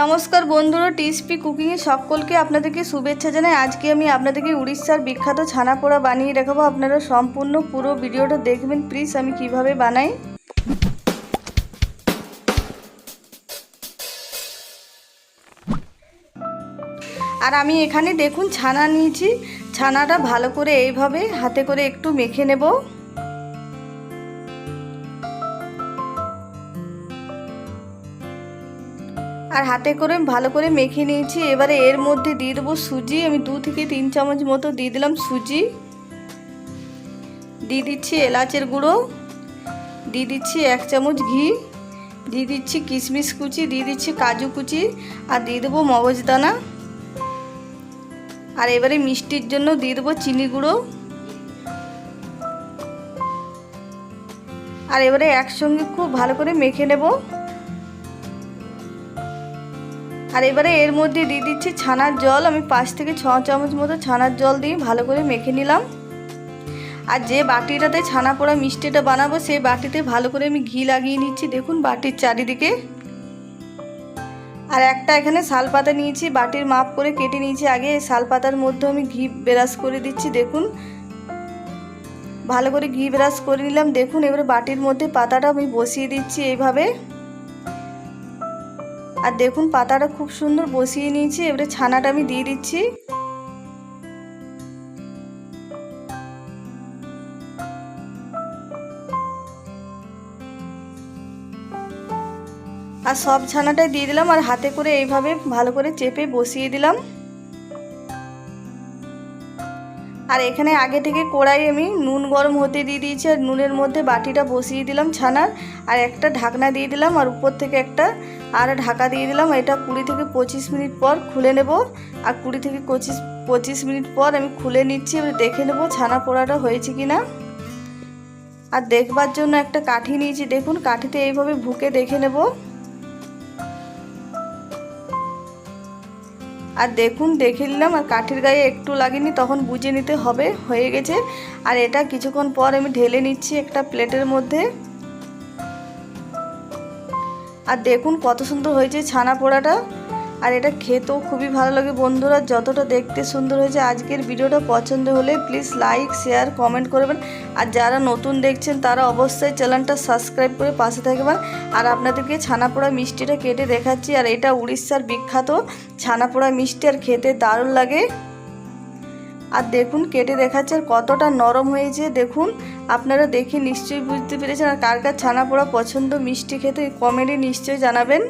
নমস্কার বন্ধুরা টিএসপি কুকিংয়ে সকলকে আপনাদেরকে শুভেচ্ছা জানাই। আজকে আমি আপনাদেরকে উড়িষ্যার বিখ্যাত ছানা পোড়া বানিয়ে দেখাবো। আপনারা সম্পূর্ণ পুরো ভিডিওটা দেখবেন। প্লিজ আমি কীভাবে বানাই। আর আমি এখানে দেখুন ছানা নিয়েছি। ছানাটা ভালো করে এইভাবে হাতে করে একটু মেখে নেব। আর হাতে করে ভালো করে মেখে নিয়েছি। এবারে এর মধ্যে দিয়ে দেবো সুজি। আমি দু থেকে তিন চামচ মতো দিয়ে দিলাম সুজি। দিয়ে দিচ্ছি এলাচের গুঁড়ো। দিয়ে দিচ্ছি এক চামচ ঘি। দিয়ে দিচ্ছি কিশমিশ কুচি। দিয়ে দিচ্ছি কাজু কুচি। আর দিয়ে দেবো মগজদানা। আর এবারে মিষ্টির জন্য দিয়ে দেবো চিনি গুঁড়ো। আর এবারে একসঙ্গে খুব ভালো করে মেখে নেব। আর এবারে এর মধ্যে দিয়ে দিচ্ছি ছানার জল। আমি পাঁচ থেকে ছ চামচ মতো ছানার জল দিয়ে ভালো করে মেখে নিলাম। আর যে বাটিটাতে ছানা পোড়া মিষ্টিটা বানাবো, সেই বাটিতে ভালো করে আমি ঘি লাগিয়ে নিচ্ছি। দেখুন বাটির চারিদিকে। আর একটা এখানে শাল পাতা নিয়েছি, বাটির মাপ করে কেটে নিয়েছি। আগে শাল পাতার মধ্যে আমি ঘি ব্রাশ করে দিচ্ছি, দেখুন। ভালো করে ঘি ব্রাশ করে নিলাম। দেখুন এবারে বাটির মধ্যে পাতাটা আমি বসিয়ে দিচ্ছি এইভাবে। আর দেখুন, পাতাটা খুব সুন্দর বসিয়ে নিয়েছি, এবারে ছানাটা আমি দিয়ে দিচ্ছি। আর সব ছানাটাই দিয়ে দিলাম, আর হাতে করে এইভাবে ভালো করে চেপে বসিয়ে দিলাম। আর এখানে আগে থেকে কড়াই আমি নুন গরম হতে দিয়ে দিয়েছি আর নুনের মধ্যে বাটিটা বসিয়ে দিলাম ছানার। আর একটা ঢাকনা দিয়ে দিলাম আর উপর থেকে একটা আর ঢাকা দিয়ে দিলাম। এটা কুড়ি থেকে পঁচিশ মিনিট পর খুলে নেব। আর কুড়ি থেকে পঁচিশ পঁচিশ মিনিট পর আমি খুলে নিচ্ছি। এবার দেখে নেব ছানা পোড়াটা হয়েছে কি না আর দেখবার জন্য একটা কাঠি নিয়েছি। দেখুন, কাঠিতে এইভাবে ভুকে দেখে নেব। আর দেখুন, দেখে নিলাম, আর কাঠের গায়ে একটু লাগেনি, তখন বুঝে নিতে হবে, হয়ে গেছে। আর এটা কিছুক্ষণ পর আমি ঢেলে নিচ্ছি একটা প্লেটের মধ্যে। আর দেখুন কত সুন্দর হয়েছে ছানা পোড়াটা। আর এটা খেতেও খুবই ভালো লাগে। বন্ধুরা, যতটা দেখতে সুন্দর হয়েছে, আজকের ভিডিওটা পছন্দ হলে প্লিজ লাইক শেয়ার কমেন্ট করবেন। আর যারা নতুন দেখছেন, তারা অবশ্যই চ্যানেলটা সাবস্ক্রাইব করে পাশে থাকবেন। আর আপনাদেরকে ছানাপোড়া মিষ্টিটা কেটে দেখাচ্ছি, আর এটা উড়িষ্যার বিখ্যাত ছানাপোড়া মিষ্টি, আর খেতে দারুণ লাগে। আর দেখুন, কেটে দেখাচ্ছে, আর কতটা নরম হয়েছে, দেখুন। আপনারা দেখে নিশ্চয়ই বুঝতে পেরেছেন, আর কার কার ছানা পোড়া পছন্দ, মিষ্টি খেতে, কমেন্টে নিশ্চয়ই জানাবেন।